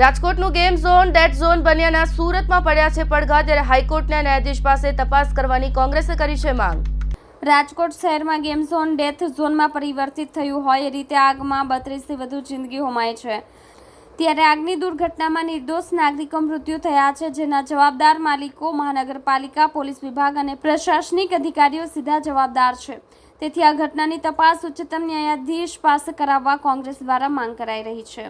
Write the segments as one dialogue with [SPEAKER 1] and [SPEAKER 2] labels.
[SPEAKER 1] રાજકોટનું game zone dead zone બન્યાના સુરતમાં પડ્યા છે પડઘા, ત્યારે હાઈકોર્ટના ન્યાયાધીશ પાસે તપાસ કરવાની કોંગ્રેસે કરી છે માંગ.
[SPEAKER 2] રાજકોટ શહેરમાં ગેમ ઝોન ડેથ ઝોનમાં પરિવર્તિત થયું હોય એ રીતે આગમાં બત્રીસથી વધુ જિંદગી હોમાય છે. ત્યારે આગની દુર્ઘટનામાં નિર્દોષ નાગરિકો મૃત્યુ થયા છે, જેના જવાબદાર માલિકો મહાનગરપાલિકા, પોલીસ વિભાગ અને પ્રશાસનિક અધિકારીઓ સીધા જવાબદાર છે. તેથી આ ઘટનાની તપાસ ઉચ્ચતમ ન્યાયાધીશ પાસે કરાવવા કોંગ્રેસ દ્વારા માંગ કરાઈ રહી છે.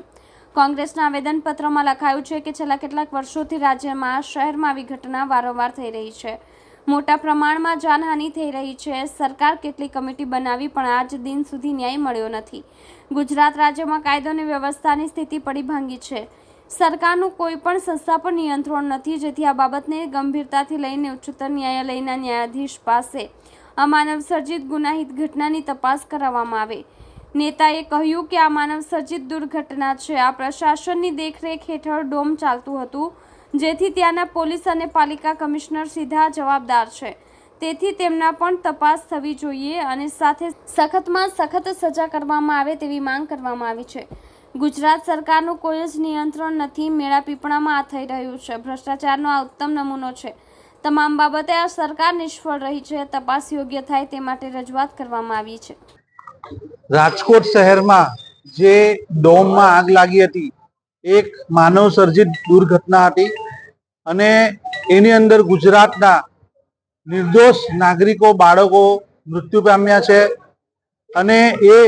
[SPEAKER 2] કોંગ્રેસના આવેદનપત્રમાં લખાયું છે કે છેલ્લા કેટલાક વર્ષોથી રાજ્યમાં શહેરમાં આવી ઘટના વારંવાર થઈ રહી છે. મોટા પ્રમાણમાં જાનહાનિ થઈ રહી છે. સરકાર કેટલી કમિટી બનાવી પણ આજ દિન સુધી ન્યાય મળ્યો નથી. ગુજરાત રાજ્યમાં કાયદો અને વ્યવસ્થાની સ્થિતિ પડી ભાંગી છે. સરકારનું કોઈ પણ સંસ્થા પર નિયંત્રણ નથી, જેથી આ બાબતને ગંભીરતાથી લઈને ઉચ્ચતર ન્યાયાલયના ન્યાયાધીશ પાસે અમાનવસર્જિત સર્જિત ગુનાહિત ઘટનાની તપાસ કરાવવામાં આવે. નેતાએ કહ્યું કે આ માનવ સર્જિત દુર્ઘટના છે. આ પ્રશાસનની દેખરેખ હેઠળ ડોમ ચાલતું હતું, જેથી ત્યાંના પોલીસ અને પાલિકા કમિશનર સીધા જવાબદાર છે. તેથી તેમના પણ તપાસ થવી જોઈએ અને સાથે સખતમાં સખત સજા કરવામાં આવે તેવી માંગ કરવામાં આવી છે. ગુજરાત સરકારનું કોઈ જ નિયંત્રણ નથી. મેળા પીપળામાં આ થઈ રહ્યું છે. ભ્રષ્ટાચારનો આ ઉત્તમ નમૂનો છે. તમામ બાબતે આ સરકાર નિષ્ફળ રહી છે. તપાસ યોગ્ય થાય તે માટે રજૂઆત કરવામાં આવી છે.
[SPEAKER 3] રાજકોટ શહેરમાં જે ડોમમાં આગ લાગી હતી, એક માનવ સર્જિત દુર્ઘટના હતી અને એની અંદર ગુજરાતના નિર્દોષ નાગરિકો, બાળકો મૃત્યુ પામ્યા છે અને એ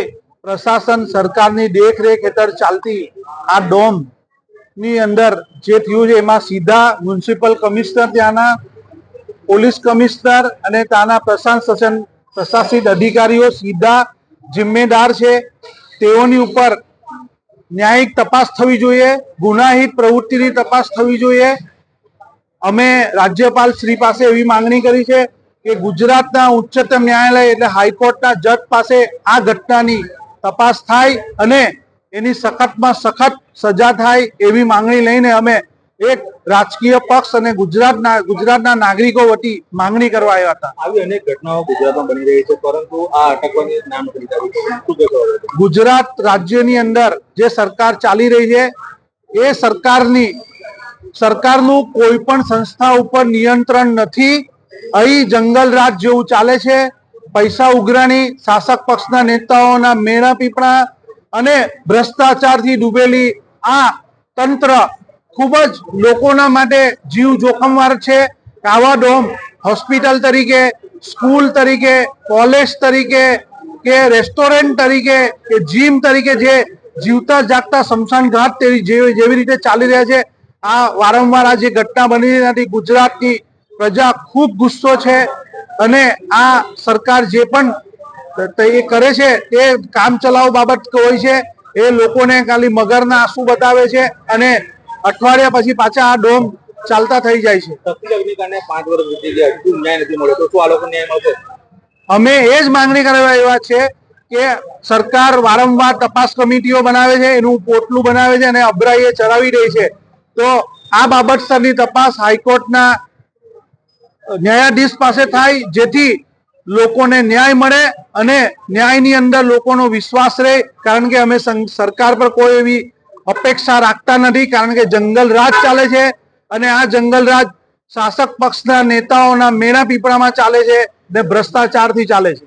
[SPEAKER 3] પ્રશાસન સરકારની દેખરેખ હેઠળ ચાલતી આ ડોમની અંદર જે થયું છે, એમાં સીધા મ્યુનિસિપલ કમિશનર ત્યાંના, પોલીસ કમિશનર અને ત્યાંના પ્રશાસન પ્રશાસિત અધિકારીઓ સીધા જિમ્મેદાર છે, તેઓની ઉપર ન્યાયિક તપાસ થવી જોઈએ, ગુનાહિત પ્રવૃત્તિની તપાસ થવી જોઈએ. અમે રાજ્યપાલ શ્રી પાસે એવી માંગણી કરી છે કે ગુજરાતના ઉચ્ચતમ ન્યાયાલય એટલે હાઈકોર્ટના જજ પાસે આ ઘટનાની તપાસ થાય અને એની સખતમાં સખત સજા થાય એવી માંગણી લઈને અમે એક રાજકીય પક્ષ અને ગુજરાતના ગુજરાતના નાગરિકો વતી માંગણી કરવા આવ્યા હતા.
[SPEAKER 4] આવી અનેક ઘટનાઓ ગુજરાતમાં બની રહી છે પરંતુ આ અટકવાની નામ?
[SPEAKER 3] ગુજરાત રાજ્યની અંદર જે સરકાર ચાલી રહી છે એ સરકારની સરકારનું કોઈ પણ સંસ્થા ઉપર નિયંત્રણ નથી. અહીં જંગલ રાજ જેવું ચાલે છે. પૈસા ઉઘરાણી શાસક પક્ષના નેતાઓના મેણા પીપળા અને ભ્રષ્ટાચારથી ડૂબેલી આ તંત્ર ખૂબ જ લોકોના માટે જીવ જોખમવાર છે આવા ડોમ હોસ્પિટલ તરીકે, સ્કૂલ તરીકે, કોલેજ તરીકે કે રેસ્ટોરન્ટ તરીકે કે જીમ તરીકે જે જીવતા જાગતા સ્મશાન ઘાટ જેવી રીતે ચાલી રહ્યા છે, આ વારંવાર આ જે ઘટના બની રહી ગુજરાતની પ્રજા ખૂબ ગુસ્સો છે અને આ સરકાર જે પણ એ કરે છે તે કામ ચલાવ બાબત હોય છે, એ લોકોને ખાલી મગરના આંસુ બતાવે છે અને અઠવાડિયા પછી પાછા આ ડોમ ચાલતા થઈ જાય છે. અમે એ જ માંગણી કરવા એવા છે કે સરકાર વારંવાર તપાસ કમિટીઓ બનાવે છે એનું પોટલું બનાવે છે અને અભરાઈએ ચલાવી રહી છે. તો આ બાબત સરની તપાસ હાઈકોર્ટના ન્યાયાધીશ પાસે થાય જેથી લોકોને ન્યાય મળે અને ન્યાયની અંદર લોકોનો વિશ્વાસ રહે. કારણ કે અમે સરકાર પર કોઈ એવી અપેક્ષા રાખતા નથી કારણ કે જંગલ રાજ ચાલે છે અને આ જંગલ રાજ શાસક પક્ષના નેતાઓના મેળા પીપળામાં ચાલે છે ને ભ્રષ્ટાચારથી ચાલે છે.